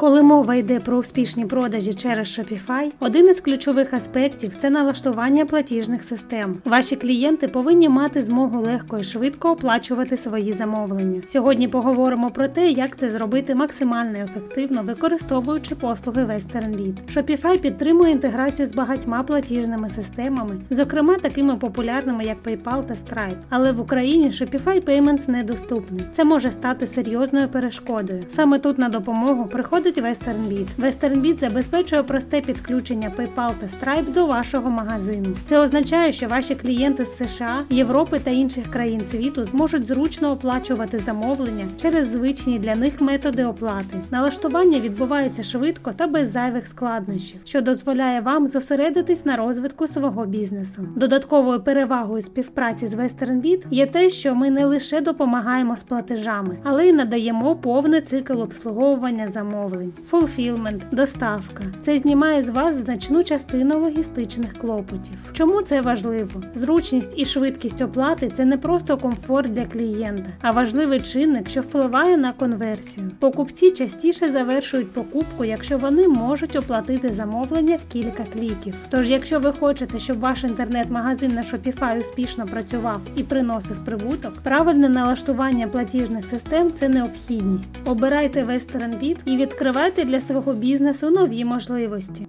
Коли мова йде про успішні продажі через Shopify, один із ключових аспектів це налаштування платіжних систем. Ваші клієнти повинні мати змогу легко і швидко оплачувати свої замовлення. Сьогодні поговоримо про те, як це зробити максимально ефективно, використовуючи послуги WesternBit. Shopify підтримує інтеграцію з багатьма платіжними системами, зокрема такими популярними як PayPal та Stripe. Але в Україні Shopify Payments недоступний. Це може стати серйозною перешкодою. Саме тут на допомогу приходить WesternBit. WesternBit забезпечує просте підключення PayPal та Stripe до вашого магазину. Це означає, що ваші клієнти з США, Європи та інших країн світу зможуть зручно оплачувати замовлення через звичні для них методи оплати. Налаштування відбувається швидко та без зайвих складнощів, що дозволяє вам зосередитись на розвитку свого бізнесу. Додатковою перевагою співпраці з WesternBit є те, що ми не лише допомагаємо з платежами, але й надаємо повний цикл обслуговування замовлень, фулфілмент, доставка. Це знімає з вас значну частину логістичних клопотів. Чому це важливо? Зручність і швидкість оплати це не просто комфорт для клієнта, а важливий чинник, що впливає на конверсію. Покупці частіше завершують покупку, якщо вони можуть оплатити замовлення в кілька кліків. Тож, якщо ви хочете, щоб ваш інтернет-магазин на Shopify успішно працював і приносив прибуток, правильне налаштування платіжних систем це необхідність. Обирайте WesternBit і відкривайте для свого бізнесу нові можливості.